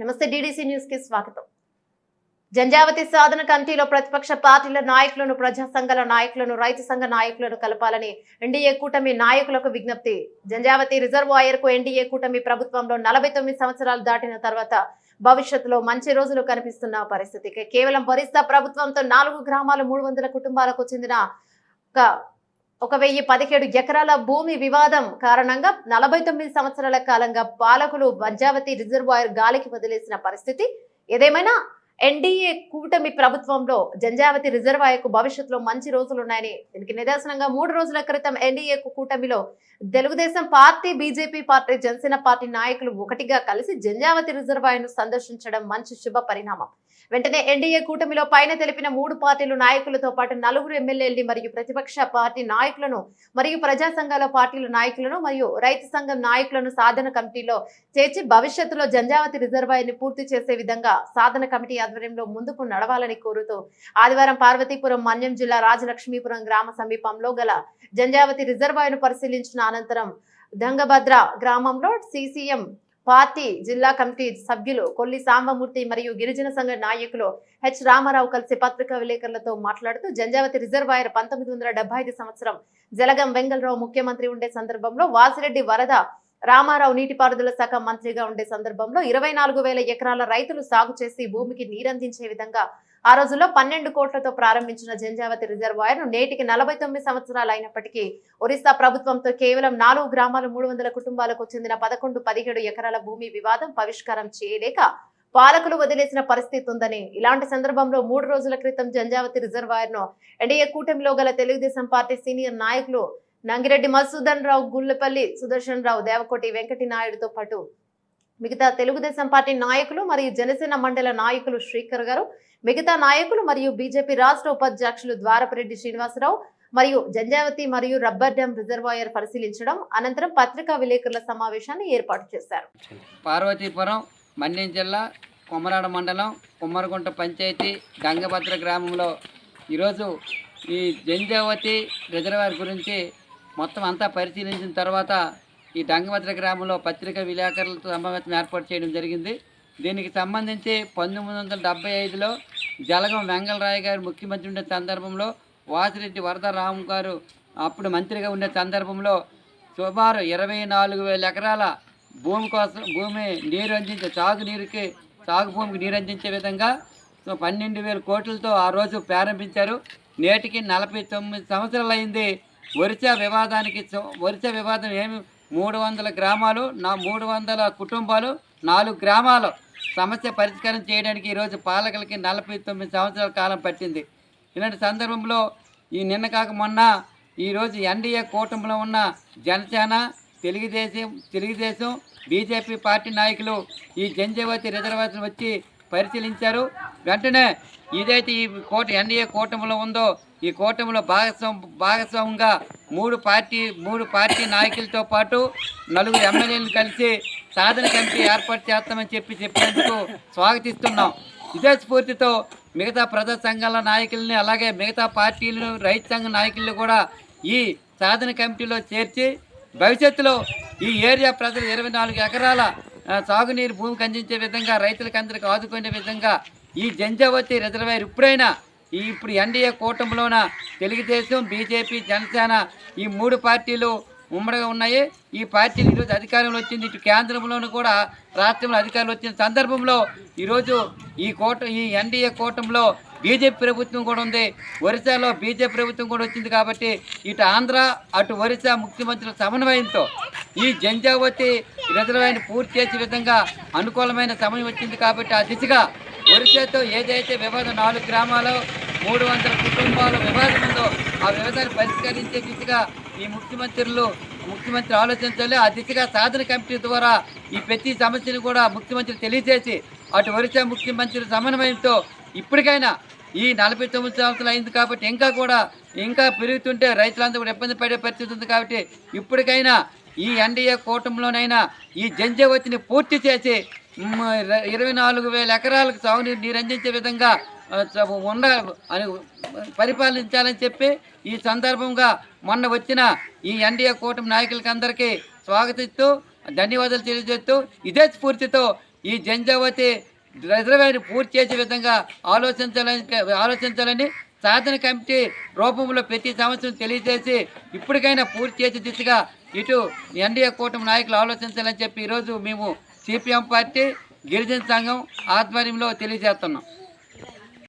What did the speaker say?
నమస్తే డిడిసి న్యూస్కి స్వాగతం. జంజావతి సాధన కమిటీలో ప్రతిపక్ష పార్టీల నాయకులను ప్రజా సంఘాల నాయకులను రైతు సంఘ నాయకులను కలపాలని ఎన్డీఏ కూటమి నాయకులకు విజ్ఞప్తి. జంజావతి రిజర్వాయర్కు ఎన్డీఏ కూటమి ప్రభుత్వంలో నలభై తొమ్మిది సంవత్సరాలు దాటిన తర్వాత భవిష్యత్తులో మంచి రోజులు కనిపిస్తున్న పరిస్థితికి కేవలం బరిస్తా ప్రభుత్వంతో నాలుగు గ్రామాలు మూడు వందల కుటుంబాలకు చెందిన ఒక వెయ్యి పదిహేడు ఎకరాల భూమి వివాదం కారణంగా నలభై తొమ్మిది సంవత్సరాల కాలంగా పాలకులు పంజావతి రిజర్వాయర్ గాలికి వదిలేసిన పరిస్థితి. ఏదేమైనా ఎన్డీఏ కూటమి ప్రభుత్వంలో జంజావతి రిజర్వాయర్కు భవిష్యత్తులో మంచి రోజులు ఉన్నాయని దీనికి నిదర్శనంగా మూడు రోజుల క్రితం ఎన్డీఏ కూటమిలో Telugu Desam party BJP party Janasena party నాయకులు ఒకటిగా కలిసి జంజావతి రిజర్వాయర్ను సందర్శించడం మంచి శుభ పరిణామం. వెంటనే ఎన్డీఏ కూటమిలో పైన తెలిపిన మూడు పార్టీలు నాయకులతో పాటు నలుగురు ఎమ్మెల్యేలు మరియు ప్రతిపక్ష పార్టీ నాయకులను మరియు ప్రజా సంఘాల పార్టీల నాయకులను మరియు రైతు సంఘం నాయకులను సాధన కమిటీలో చేర్చి భవిష్యత్తులో జంజావతి రిజర్వాయర్ని పూర్తి చేసే విధంగా సాధన కమిటీ ఆధ్వర్యంలో ముందుకు నడవాలని కోరుతూ ఆదివారం పార్వతీపురం మన్యం జిల్లా రాజలక్ష్మీపురం గ్రామ సమీపంలో గల జంజావతి రిజర్వాయర్ను పరిశీలించిన అనంతరం దంగభద్ర గ్రామంలో సిసిఎం పార్టీ జిల్లా కమిటీ సభ్యులు కొల్లి సాంబమూర్తి మరియు గిరిజన సంఘ నాయకులు హెచ్ రామారావు కలిసి పత్రికా విలేకరులతో మాట్లాడుతూ జంజావతి రిజర్వాయర్ పంతొమ్మిది వందల ఐదు సంవత్సరం జలగం వెంగళరావు ముఖ్యమంత్రి ఉండే సందర్భంలో వాసిరెడ్డి వరద రామారావు నీటిపారుదల శాఖ మంత్రిగా ఉండే సందర్భంలో ఇరవై నాలుగు వేల ఎకరాల రైతులు సాగు చేసి భూమికి నీరందించే విధంగా ఆ రోజుల్లో పన్నెండు కోట్లతో ప్రారంభించిన జంజావతి రిజర్వాయర్ను నేటికి నలభై తొమ్మిది సంవత్సరాలు అయినప్పటికీ ఒరిస్సా ప్రభుత్వంతో కేవలం నాలుగు గ్రామాలు మూడు వందల కుటుంబాలకు చెందిన పదకొండు పదిహేడు ఎకరాల భూమి వివాదం పరిష్కారం చేయలేక పాలకులు వదిలేసిన పరిస్థితి ఉందని ఇలాంటి సందర్భంలో మూడు రోజుల క్రితం జంజావతి రిజర్వాయర్ను ఎన్డీఏ కూటమిలో గల తెలుగుదేశం పార్టీ సీనియర్ నాయకులు నంగిరెడ్డి మధుసూదన్ రావు గుల్లపల్లి సుదర్శన్ రావు దేవకోటి వెంకటి నాయుడుతో పాటు మిగతా తెలుగుదేశం పార్టీ నాయకులు మరియు జనసేన మండల నాయకులు శ్రీకర్ గారు మిగతా నాయకులు మరియు బీజేపీ రాష్ట్ర ఉపాధ్యక్షులు ద్వారపరెడ్డి శ్రీనివాసరావు మరియు జంజావతి మరియు రబ్బర్ డ్యాం రిజర్వాయర్ పరిశీలించడం అనంతరం పత్రికా విలేకరుల సమావేశాన్ని ఏర్పాటు చేశారు. పార్వతీపురం మన్యం జిల్లా కొమరాడ మండలం కుమ్మరగుంట పంచాయతీ గంగభద్ర గ్రామంలో. ఈరోజు ఈ జంజావతి రిజర్వాయర్ గురించి మొత్తం అంతా పరిశీలించిన తర్వాత ఈ గంగభద్ర గ్రామంలో పత్రిక విలేకరులతో సమావేశం ఏర్పాటు చేయడం జరిగింది. దీనికి సంబంధించి పంతొమ్మిది వందల డెబ్బై ఐదులో జలగం వెంగళరాయ గారు ముఖ్యమంత్రి ఉండే సందర్భంలో వాసిరెడ్డి వరదరాము గారు అప్పుడు మంత్రిగా ఉండే సందర్భంలో సుమారు ఇరవై నాలుగు వేల ఎకరాల భూమి కోసం భూమి నీరు అందించే సాగునీరుకి సాగు భూమికి నీరు అందించే విధంగా పన్నెండు వేల కోట్లతో ఆ రోజు ప్రారంభించారు. నేటికి నలభై తొమ్మిది సంవత్సరాలు అయింది ఒరిసా వివాదానికి ఒరిసా వివాదం ఏమి మూడు వందల గ్రామాలు నా మూడు వందల కుటుంబాలు నాలుగు గ్రామాలు సమస్య పరిష్కారం చేయడానికి ఈరోజు పాలకులకి నలభై తొమ్మిది సంవత్సరాల కాలం పట్టింది. ఇలాంటి సందర్భంలో ఈ నిన్న కాక మొన్న ఈరోజు ఎన్డీఏ కూటమిలో ఉన్న జనసేన తెలుగుదేశం తెలుగుదేశం బీజేపీ పార్టీ నాయకులు ఈ జంజేవతి రిజర్వేషన్ వచ్చి పరిశీలించారు. వెంటనే ఇదైతే ఈ కోట ఎన్డీఏ కూటమిలో ఉందో ఈ కూటమిలో భాగస్వామ్ భాగస్వామ్యంగా మూడు పార్టీ మూడు పార్టీ నాయకులతో పాటు నలుగురు ఎమ్మెల్యేలు కలిసి సాధన కమిటీ ఏర్పాటు చేస్తామని చెప్పి చెప్పినందుకు స్వాగతిస్తున్నాం. ఇదే స్ఫూర్తితో మిగతా ప్రజా సంఘాల నాయకుల్ని అలాగే మిగతా పార్టీలను రైతు సంఘ నాయకులను కూడా ఈ సాధన కమిటీలో చేర్చి భవిష్యత్తులో ఈ ఏరియా ప్రజలు ఇరవై నాలుగు ఎకరాల సాగునీరు భూమికి అందించే విధంగా రైతులకు అందరికి ఆదుకునే విధంగా ఈ జంజావతి రిజర్వాయర్ ఇప్పుడైనా ఈ ఇప్పుడు ఎన్డీఏ కూటమిలోన తెలుగుదేశం బీజేపీ జనసేన ఈ మూడు పార్టీలు ఉమ్మడిగా ఉన్నాయి. ఈ పార్టీలు ఈరోజు అధికారంలో వచ్చింది. ఇటు కేంద్రంలోనూ కూడా రాష్ట్రంలో అధికారులు వచ్చిన సందర్భంలో ఈరోజు ఈ కోట ఈ ఎన్డీఏ కూటమిలో బీజేపీ ప్రభుత్వం కూడా ఉంది. ఒరిస్సాలో బీజేపీ ప్రభుత్వం కూడా వచ్చింది కాబట్టి ఇటు ఆంధ్ర అటు ఒరిస్సా ముఖ్యమంత్రుల సమన్వయంతో ఈ జంజావతి రిజర్వాయర్ని పూర్తి చేసే విధంగా అనుకూలమైన సమయం వచ్చింది కాబట్టి ఆ దిశగా ఒరిస్సాతో ఏదైతే వివాదం నాలుగు గ్రామాలు మూడు వందల కుటుంబాల విభాగం ఉందో ఆ వివాదాన్ని పరిష్కరించే దిశగా ఈ ముఖ్యమంత్రులు ముఖ్యమంత్రి ఆలోచించాలి. ఆ దిశగా సాధన కమిటీ ద్వారా ఈ ప్రతి సమస్యను కూడా ముఖ్యమంత్రి తెలియజేసి అటు ఒరిసా ముఖ్యమంత్రి సమన్వయంతో ఇప్పటికైనా ఈ నలభై తొమ్మిది సంవత్సరాలు అయింది కాబట్టి ఇంకా కూడా ఇంకా పెరుగుతుంటే రైతులందరూ కూడా ఇబ్బంది పడే పరిస్థితి ఉంది కాబట్టి ఇప్పటికైనా ఈ ఎన్డీఏ కూటమిలోనైనా ఈ జంజావతిని పూర్తి చేసి ఇరవై నాలుగు వేల ఎకరాలకు సాగునీరు నీరు అందించే విధంగా ఉండ అని పరిపాలించాలని చెప్పి ఈ సందర్భంగా మొన్న వచ్చిన ఈ ఎన్డీఏ కూటమి నాయకులకి అందరికీ స్వాగతిస్తూ ధన్యవాదాలు తెలియజేస్తూ ఇదే స్ఫూర్తితో ఈ జంజావతి రిజర్వేని పూర్తి చేసే విధంగా ఆలోచించాలని ఆలోచించాలని సాధన కమిటీ రూపంలో ప్రతి సంవత్సరం తెలియజేసి ఇప్పటికైనా పూర్తి చేసే దిశగా ఇటు ఎన్డీఏ కూటమి నాయకులు ఆలోచించాలని చెప్పి ఈరోజు మేము సిపిఎం పార్టీ గిరిజన సంఘం ఆధ్వర్యంలో తెలియజేస్తున్నాం.